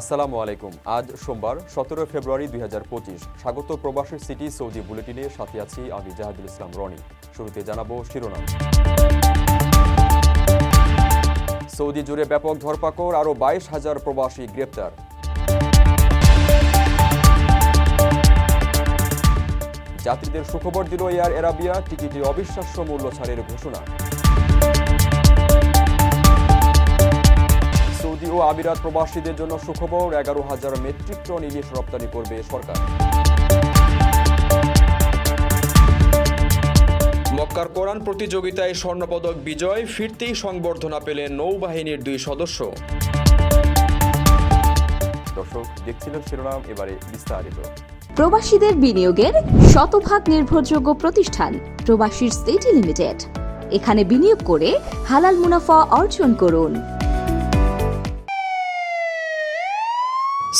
আসসালামু আলাইকুম। আজ সোমবার সতেরো ফেব্রুয়ারি দুই হাজার পঁচিশ। স্বাগত প্রবাসী সিটি সৌদি বুলেটিনে সাথে আছি আমি জাহাদুল ইসলাম রনি। শুরুতে জানাব শিরোনাম। সৌদি জুড়ে ব্যাপক ধরপাকড়, আরও বাইশ হাজার প্রবাসী গ্রেপ্তার। যাত্রীদের সুখবর দিল এয়ার এরাবিয়া টিকিটে অবিশ্বাস্য মূল্য ছাড়ের ঘোষণা। সৌদি ও আমিরাত প্রবাসীদের জন্য সুখবর, এগারো হাজার মেট্রিক টন ইলিশ রপ্তানি করবে সরকার। মক্কার কোরআন প্রতিযোগিতায় স্বর্ণপদক বিজয়, ফিরতেই সংবর্ধনা পেলেন নৌবাহিনীর দুই সদস্য। দর্শক, দেখছিলেন শিরোনাম, এবারে বিস্তারিত। প্রবাসীদের বিনিয়োগের শতভাগ নির্ভরযোগ্য প্রতিষ্ঠান, প্রবাসীর সিটি লিমিটেড। এখানে বিনিয়োগ করে হালাল মুনাফা অর্জন করুন।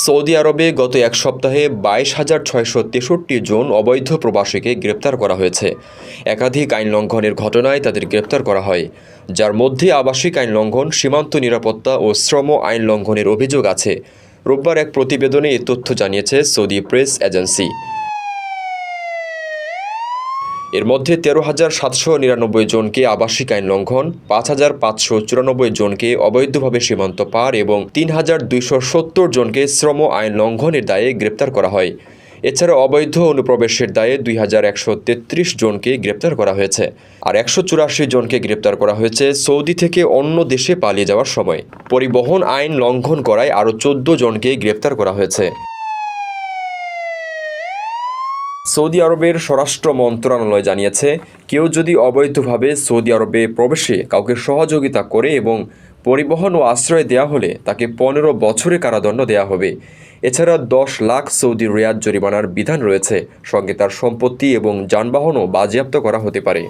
সৌদি আরবে গত এক সপ্তাহে বাইশ হাজার ছয়শো তেষট্টি জন অবৈধ প্রবাসীকে গ্রেপ্তার করা হয়েছে। একাধিক আইন লঙ্ঘনের ঘটনায় তাদের গ্রেপ্তার করা হয়। যার মধ্যে আবাসিক আইন লঙ্ঘন, সীমান্ত নিরাপত্তা ও শ্রম আইন লঙ্ঘনের অভিযোগ আছে। রোববার এক প্রতিবেদনে এ তথ্য জানিয়েছে সৌদি প্রেস এজেন্সি। এর মধ্যে তেরো হাজার সাতশো নিরানব্বই জনকে আবাসিক আইন লঙ্ঘন, পাঁচ হাজার পাঁচশো চুরানব্বই জনকে অবৈধভাবে সীমান্ত পার এবং তিন হাজার দুইশো সত্তর জনকে শ্রম আইন লঙ্ঘনের দায়ে গ্রেপ্তার করা হয়। এছাড়া অবৈধ অনুপ্রবেশের দায়ে দুই হাজার একশো তেত্রিশ জনকে গ্রেপ্তার করা হয়েছে আর একশো চুরাশি জনকে গ্রেপ্তার করা হয়েছে সৌদি থেকে অন্য দেশে পালিয়ে যাওয়ার সময়। পরিবহন আইন লঙ্ঘন করায় আরও চোদ্দ জনকে গ্রেপ্তার করা হয়েছে। সৌদি আরবের স্বরাষ্ট্র মন্ত্রণালয় জানিয়েছে, কেউ যদি অবৈধভাবে সৌদি আরবে প্রবেশে কাউকে সহযোগিতা করে এবং পরিবহন ও আশ্রয় দেয়া হলে তাকে পনেরো বছরের কারাদণ্ড দেয়া হবে। এছাড়া দশ লাখ সৌদি রিয়াদ জরিমানার বিধান রয়েছে, সঙ্গে তার সম্পত্তি এবং যানবাহনও বাজেয়াপ্ত করা হতে পারে।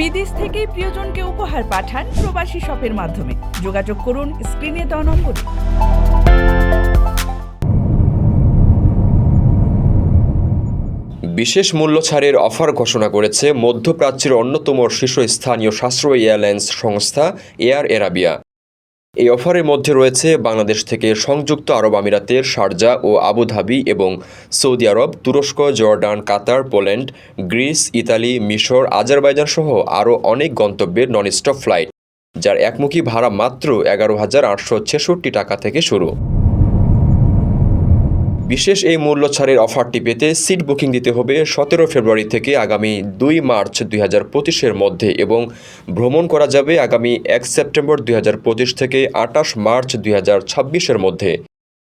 বিদেশ থেকে প্রিয়জনকে উপহার পাঠান প্রবাসী শপের মাধ্যমে। যোগাযোগ করুন স্ক্রিনে দেওয়া নম্বরে। বিশেষ মূল্য ছাড়ের অফার ঘোষণা করেছে মধ্যপ্রাচ্যের অন্যতম শীর্ষস্থানীয় সাশ্রয়ী এয়ারলাইন্স সংস্থা এয়ার এরাবিয়া। এই অফারের মধ্যে রয়েছে বাংলাদেশ থেকে সংযুক্ত আরব আমিরাতের শারজা ও আবুধাবি এবং সৌদি আরব, তুরস্ক, Jordan, Qatar, Poland, Greece, Italy, মিশর, আজারবাইজান সহ আরও অনেক গন্তব্যের নন স্টপ ফ্লাইট, যার একমুখী ভাড়া মাত্র এগারো হাজার আটশো ছেষট্টি টাকা থেকে শুরু। বিশেষ এই মূল্য ছাড়ের অফারটি পেতে সিট বুকিং দিতে হবে সতেরো ফেব্রুয়ারি থেকে আগামী দুই মার্চ দুই হাজার পঁচিশের মধ্যে এবং ভ্রমণ করা যাবে আগামী এক সেপ্টেম্বর দুই হাজার পঁচিশ থেকে আটাশ মার্চ দুই হাজার ছাব্বিশের মধ্যে।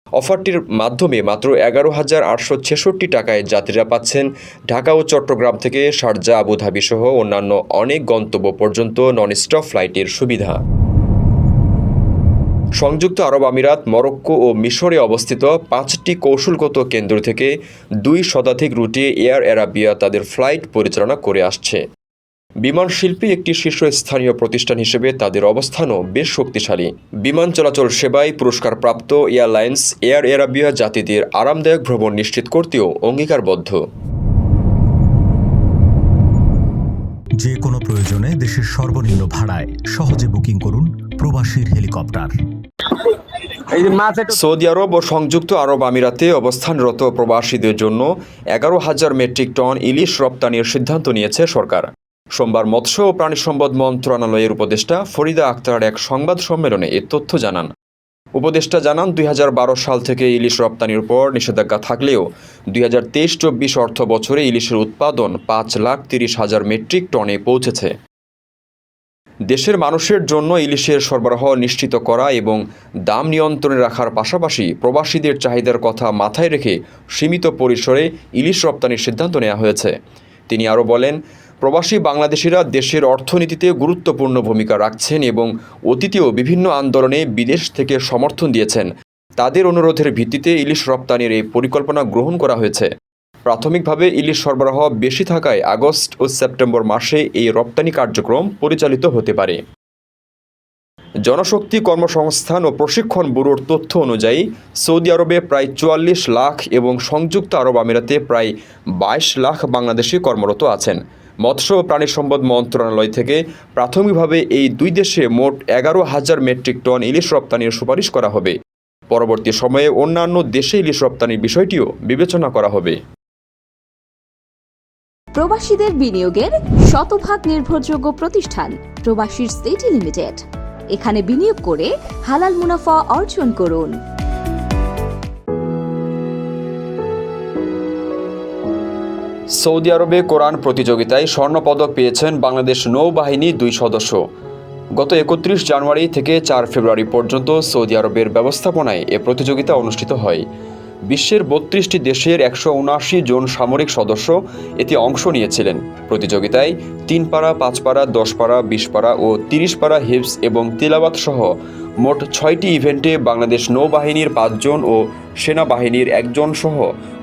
অফারটির মাধ্যমে মাত্র এগারো হাজার আটশো ছেষট্টি টাকায় যাত্রীরা পাচ্ছেন ঢাকা ও চট্টগ্রাম থেকে শারজা আবুধাবি সহ অন্যান্য অনেক গন্তব্য পর্যন্ত নন স্টপ ফ্লাইটের সুবিধা। সংযুক্ত আরব আমিরাত, মরক্কো ও মিশরে অবস্থিত পাঁচটি কৌশলগত কেন্দ্র থেকে দুই শতাধিক রুটে এয়ার অ্যারাবিয়া তাদের ফ্লাইট পরিচালনা করে আসছে। বিমান শিল্পী একটি শীর্ষস্থানীয় প্রতিষ্ঠান হিসেবে তাদের অবস্থানও বেশ শক্তিশালী। বিমান চলাচল সেবায় পুরস্কারপ্রাপ্ত এয়ারলাইন্স, এয়ার অ্যারাবিয়া জাতিদের আরামদায়ক ভ্রমণ নিশ্চিত করতেও অঙ্গীকারবদ্ধ। যে কোনো প্রয়োজনে দেশের সর্বনিম্ন ভাড়ায় সহজে বুকিং করুন প্রবাসীর হেলিকপ্টার। সৌদি আরব ও সংযুক্ত আরব আমিরাতে অবস্থানরত প্রবাসীদের জন্য এগারো হাজার মেট্রিক টন ইলিশ রপ্তানির সিদ্ধান্ত নিয়েছে সরকার। সোমবার মৎস্য ও প্রাণী সম্পদ মন্ত্রণালয়ের উপদেষ্টা ফরিদা আক্তার এক সংবাদ সম্মেলনে এ তথ্য জানান। উপদেষ্টা জানান, দুই হাজার বারো সাল থেকে ইলিশ রপ্তানির উপর নিষেধাজ্ঞা থাকলেও দুই হাজার তেইশ চব্বিশ অর্থ বছরে ইলিশের উৎপাদন পাঁচ লাখ তিরিশ হাজার মেট্রিক টনে পৌঁছেছে। দেশের মানুষের জন্য ইলিশের সরবরাহ নিশ্চিত করা এবং দাম নিয়ন্ত্রণে রাখার পাশাপাশি প্রবাসীদের চাহিদার কথা মাথায় রেখে সীমিত পরিসরে ইলিশ রপ্তানির সিদ্ধান্ত নেওয়া হয়েছে। তিনি আরও বলেন, প্রবাসী বাংলাদেশিরা দেশের অর্থনীতিতে গুরুত্বপূর্ণ ভূমিকা রাখছেন এবং অতীতেও বিভিন্ন আন্দোলনে বিদেশ থেকে সমর্থন দিয়েছেন। তাদের অনুরোধের ভিত্তিতে ইলিশ রপ্তানির এই পরিকল্পনা গ্রহণ করা হয়েছে। প্রাথমিকভাবে ইলিশ সরবরাহ বেশি থাকায় আগস্ট ও সেপ্টেম্বর মাসে এই রপ্তানি কার্যক্রম পরিচালিত হতে পারে। জনশক্তি কর্মসংস্থান ও প্রশিক্ষণ ব্যুরোর তথ্য অনুযায়ী, সৌদি আরবে প্রায় চুয়াল্লিশ লাখ এবং সংযুক্ত আরব আমিরাতে প্রায় বাইশ লাখ বাংলাদেশি কর্মরত আছেন। মৎস্য ও প্রাণী সম্পদ মন্ত্রণালয় থেকে প্রাথমিকভাবে এই দুই দেশে মোট এগারো হাজার মেট্রিক টন ইলিশ রপ্তানির সুপারিশ করা হবে। পরবর্তী সময়ে অন্যান্য দেশে ইলিশ রপ্তানির বিষয়টিও বিবেচনা করা হবে। প্রবাসীদের বিনিয়োগের শতভাগ নির্ভরযোগ্য প্রতিষ্ঠান প্রবাসীর সিটি লিমিটেড। এখানে বিনিয়োগ করে হালাল মুনাফা অর্জন করুন। সৌদি আরবে কোরআন প্রতিযোগিতায় স্বর্ণপদক পেয়েছেন বাংলাদেশ নৌবাহিনী দুই সদস্য। গত একত্রিশ জানুয়ারি থেকে চার ফেব্রুয়ারি পর্যন্ত সৌদি আরবের ব্যবস্থাপনায় এ প্রতিযোগিতা অনুষ্ঠিত হয়। বিশ্বের বত্রিশটি দেশের একশো উনআশি জন সামরিক সদস্য এতে অংশ নিয়েছিলেন। প্রতিযোগিতায় তিন পাড়া পাঁচ পাড়া দশ পাড়া বিশ পাড়া ও তিরিশ পাড়া হিপস এবং তেলাবাত সহ মোট ছয়টি ইভেন্টে বাংলাদেশ নৌবাহিনীর পাঁচজন ও সেনাবাহিনীর একজন সহ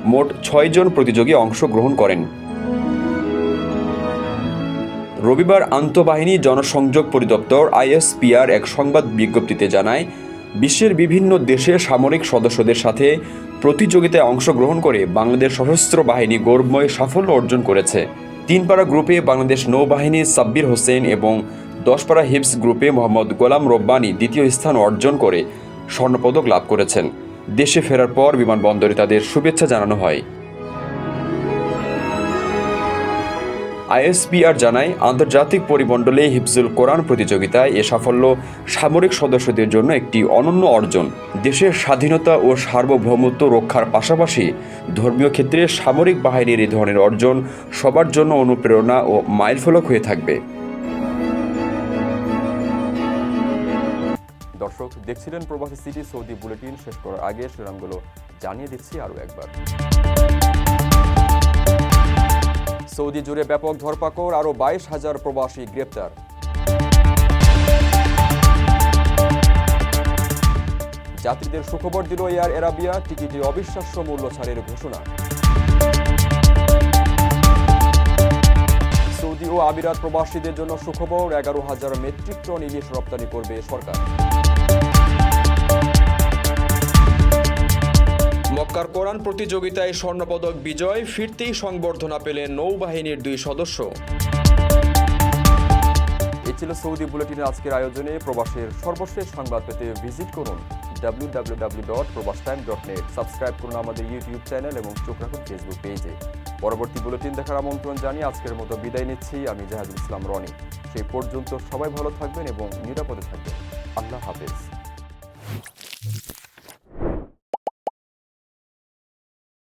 মোট ছয়জন প্রতিযোগী অংশগ্রহণ করেন। রবিবার আন্তঃবাহিনী জনসংযোগ পরিদপ্তর আইএসপিআর এক সংবাদ বিজ্ঞপ্তিতে জানায় বিশ্বের বিভিন্ন দেশের সামরিক সদস্যদের সাথে প্রতিযোগিতায় অংশগ্রহণ করে বাংলাদেশ সশস্ত্র বাহিনী গৌরবময় সাফল্য অর্জন করেছে। তিনপাড়া গ্রুপে বাংলাদেশ নৌবাহিনীর সাব্বির হোসেন এবং দশপাড়া হিপস গ্রুপে মোহাম্মদ গোলাম রব্বানি দ্বিতীয় স্থান অর্জন করে স্বর্ণপদক লাভ করেছেন। দেশে ফেরার পর বিমানবন্দরে তাদের শুভেচ্ছা জানানো হয়। আইএসপিআর জানায়, আন্তর্জাতিক পরিমণ্ডলে হিফজুল কোরআন প্রতিযোগিতায় এ সাফল্য সামরিক সদস্যদের জন্য একটি অনন্য অর্জন। দেশের স্বাধীনতা ও সার্বভৌমত্ব রক্ষার পাশাপাশি ধর্মীয় ক্ষেত্রে সামরিক বাহিনীর এই ধরনের অর্জন সবার জন্য অনুপ্রেরণা ও মাইলফলক হয়ে থাকবে। দর্শক, দেখছিলেন প্রবাসী সিটি সৌদি বুলেটিন। শেষ করার আগে শিরোনামগুলো জানিয়ে দিচ্ছি আরও একবার। সৌদি জুড়ে ব্যাপক ধরপাকড়, আরও বাইশ হাজার প্রবাসী গ্রেপ্তার। যাত্রীদের সুখবর দিল এয়ার এরাবিয়া টিকিটে অবিশ্বাস্য মূল্য ছাড়ের ঘোষণা। সৌদি ও আমিরাত প্রবাসীদের জন্য সুখবর, এগারো হাজার মেট্রিক টন ইলিশ রপ্তানি করবে সরকার। মক্কার কোরআন প্রতিযোগিতায় স্বর্ণপদক বিজয়, ফিরতেই সংবর্ধনা পেলেন নৌবাহিনীর দুই সদস্য। এই ছিল সৌদি বুলেটিনের আজকের আয়োজনে প্রবাসের সর্বশেষ সংবাদ পেতে ভিজিট করুন ডাব্লিউ প্রবাস টাইম সাবস্ক্রাইব করুন আমাদের ইউটিউব চ্যানেল এবং চোখ রাখুন ফেসবুক পেজে। পরবর্তী বুলেটিন দেখার আমন্ত্রণ জানিয়ে আজকের মতো বিদায় নিচ্ছি। আমি জাহাজুল ইসলাম রনি। সেই পর্যন্ত সবাই ভালো থাকবেন এবং নিরাপদে থাকবেন। আল্লাহ হাফেজ।